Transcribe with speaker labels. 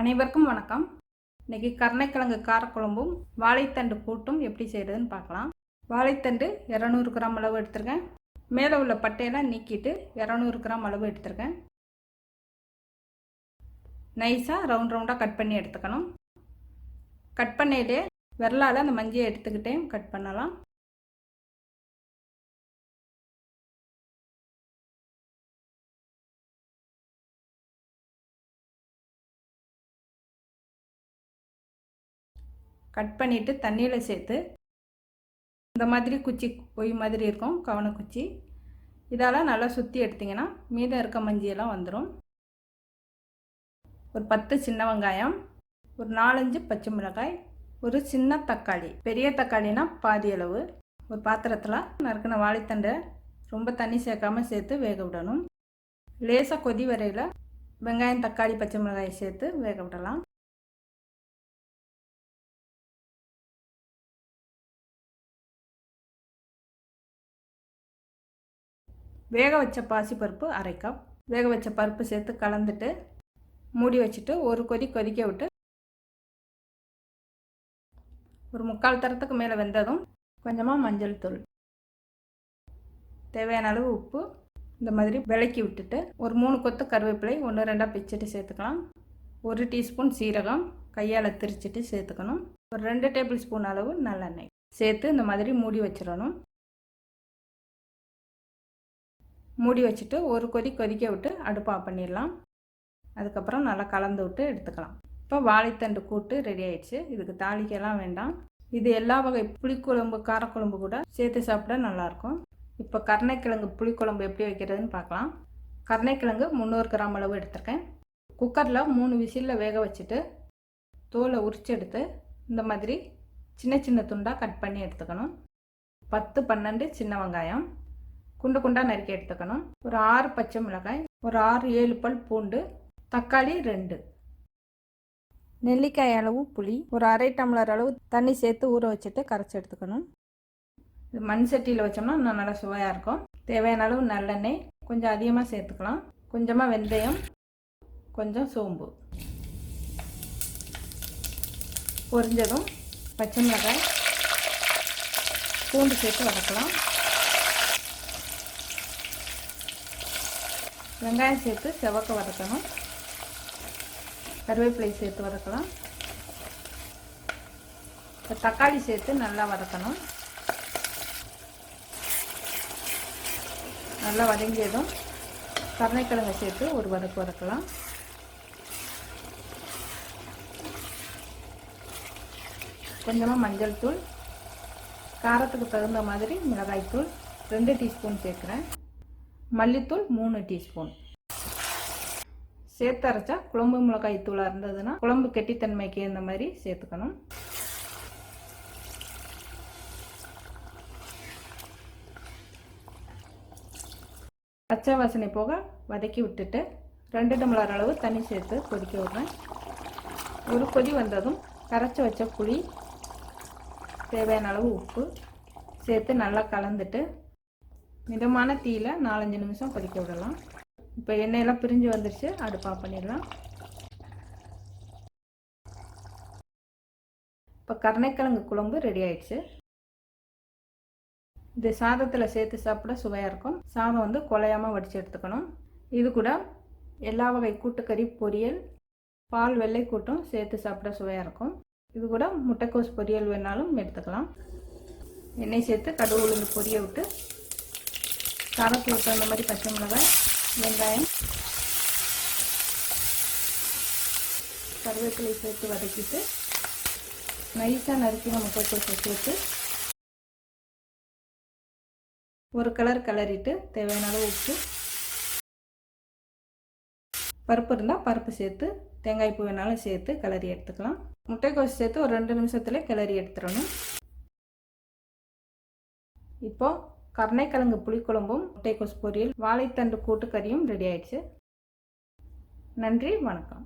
Speaker 1: அனைவருக்கும் வணக்கம். இன்னைக்கு கருணைக்கிழங்கு காரக்குழம்பும் வாழைத்தண்டு கூட்டும் எப்படி செய்கிறதுன்னு பார்க்கலாம். வாழைத்தண்டு இரநூறு கிராம் அளவு எடுத்திருக்கேன். மேலே உள்ள பட்டையெல்லாம் நீக்கிட்டு இரநூறு கிராம் அளவு எடுத்திருக்கேன். நைஸாக ரவுண்ட் ரவுண்டாக கட் பண்ணி எடுத்துக்கணும். கட் பண்ணிலே விரலால் அந்த மஞ்சியை எடுத்துக்கிட்டே கட் பண்ணலாம். கட் பண்ணிவிட்டு தண்ணியில் சேர்த்து இந்த மாதிரி குச்சி பொய் மாதிரி இருக்கும் கவனக்குச்சி இதெல்லாம் நல்லா சுற்றி எடுத்திங்கன்னா மீதம் இருக்க மஞ்சியெல்லாம் வந்துடும் ஒரு பத்து சின்ன வெங்காயம் ஒரு நாலஞ்சு பச்சை மிளகாய் ஒரு சின்ன தக்காளி. பெரிய தக்காளினா பாதி அளவு. ஒரு பாத்திரத்தில் நறுக்கின வாழைத்தண்டை ரொம்ப தண்ணி சேர்க்காமல் சேர்த்து வேக விடணும். லேசாக கொதி வரையில் வெங்காயம் தக்காளி பச்சை மிளகாய் சேர்த்து வேக விடலாம். வேக வச்ச பாசிப்பருப்பு அரை கப் வேக வச்ச பருப்பு சேர்த்து கலந்துட்டு மூடி வச்சுட்டு ஒரு கொதி கொதிக்க விட்டு ஒரு முக்கால் தரத்துக்கு மேலே வெந்ததும் கொஞ்சமாக மஞ்சள் தூள். தேவையான அளவு உப்பு இந்த மாதிரி விளக்கி விட்டுட்டு ஒரு மூணு கொத்து கருவேப்பிலை ஒன்று ரெண்டாக பிச்சுட்டு சேர்த்துக்கலாம். ஒரு டீஸ்பூன் சீரகம் கையால் திரிச்சிட்டு சேர்த்துக்கணும். ஒரு ரெண்டு டேபிள் ஸ்பூன் அளவு நல்லெண்ணெய் சேர்த்து இந்த மாதிரி மூடி வச்சிடணும். மூடி வச்சுட்டு ஒரு கொதி கொதிக்க விட்டு அடுப்பு ஆஃப் பண்ணிடலாம். அதுக்கப்புறம் நல்லா கலந்து விட்டு எடுத்துக்கலாம். இப்போ வாழைத்தண்டு கூட்டு ரெடி ஆயிடுச்சு. இதுக்கு தாளிக்கெல்லாம் வேண்டாம். இது எல்லா வகை புளிக்குழம்பு காரக்குழம்பு கூட சேர்த்து சாப்பிட நல்லாயிருக்கும். இப்போ கருணைக்கிழங்கு புளிக்குழம்பு எப்படி வைக்கிறதுன்னு பார்க்கலாம். கருணைக்கிழங்கு முந்நூறு கிராம் அளவு எடுத்திருக்கேன். குக்கரில் மூணு விசிலில் வேக வச்சுட்டு தோலை உரிச்சு எடுத்து இந்த மாதிரி சின்ன சின்ன துண்டாக கட் பண்ணி எடுத்துக்கணும். பத்து பன்னெண்டு சின்ன வெங்காயம். குண்டு குண்டாக நறுக்கி எடுத்துக்கணும். ஒரு ஆறு பச்சை மிளகாய் ஒரு ஆறு ஏழு பல் பூண்டு தக்காளி ரெண்டு. நெல்லிக்காய் அளவு புளி ஒரு அரை டம்ளர் அளவு தண்ணி சேர்த்து ஊற வச்சுட்டு கரைச்சி எடுத்துக்கணும். இது மண் சட்டியில் வச்சோம்னா இன்னும் நல்லா சுவையாக இருக்கும். தேவையான அளவு நல்லெண்ணெய் கொஞ்சம் அதிகமாக சேர்த்துக்கலாம். கொஞ்சமாக வெந்தயம் கொஞ்சம் சோம்பு. பொரிஞ்சதும் பச்சை மிளகாய் பூண்டு சேர்த்து வதக்கலாம். வெங்காயம் சேர்த்து செவக்க வதக்கணும். கருவேப்பிலை சேர்த்து வதக்கலாம். இப்போ தக்காளி சேர்த்து நல்லா வதக்கணும். நல்லா வதங்கியதும் கருணைக்கிழங்கை சேர்த்து ஒரு வதக்கு வதக்கலாம். கொஞ்சமாக மஞ்சள் தூள் காரத்துக்கு தகுந்த மாதிரி மிளகாய்த்தூள் ரெண்டு டீஸ்பூன் சேர்க்குறேன். மல்லித்தூள் மூணு டீஸ்பூன் சேர்த்து அரைச்சா குழம்பு மிளகாய் தூளாக இருந்ததுன்னா குழம்பு கெட்டித்தன்மைக்கு இந்த மாதிரி சேர்த்துக்கணும். பச்சை வாசனை போக வதக்கி விட்டுட்டு ரெண்டு டம்ளர் அளவு தண்ணி சேர்த்து கொதிக்க விடுறேன். ஒரு கொதி வந்ததும் கரைச்சி வச்ச புளி தேவையான அளவு உப்பு சேர்த்து நல்லா கலந்துட்டு மிதமான தீயில் நாலஞ்சு நிமிஷம் கொதிக்க விடலாம். இப்போ எண்ணெயெல்லாம் பிரிஞ்சு வந்துருச்சு. அடுப்பாக பண்ணிடலாம். இப்போ கருணைக்கிழங்கு குழம்பு ரெடி ஆயிடுச்சு. இது சாதத்தில் சேர்த்து சாப்பிட சுவையாக இருக்கும். சாதம் வந்து குலையாமல் வடித்து எடுத்துக்கணும். இது கூட எல்லா வகை கூட்டுக்கறி பொரியல் பால் வெள்ளை கூட்டும் சேர்த்து சாப்பிட சுவையாக இருக்கும். இது கூட முட்டைக்கோஸ் பொரியல் வேணாலும் எடுத்துக்கலாம். எண்ணெய் சேர்த்து கடுகு உளுந்து பொரிய விட்டு காரத்துக்கு தகுந்த மாதிரி பச்சை மிளகாய் வெங்காயம் கருவேப்பிலை சேர்த்து வதக்கிட்டு நைஸாக நறுக்கின முட்டைக்கோசை சேர்த்து ஒரு கலர் கலரிட்டு தேவையான அளவு உப்பு பருப்பு இருந்தால் பருப்பு சேர்த்து தேங்காய் பூ வேணாலும் சேர்த்து கிளறி எடுத்துக்கலாம். முட்டைக்கோஸ் சேர்த்து ஒரு ரெண்டு நிமிஷத்தில் கிளறி எடுத்துடணும். இப்போது கருணைக்கிழங்கு புளிக்குழம்பும் முட்டைக்கோஸ் பொரியல் வாழைத்தண்டு கூட்டுக்கறியும் ரெடி ஆயிடுச்சு. நன்றி வணக்கம்.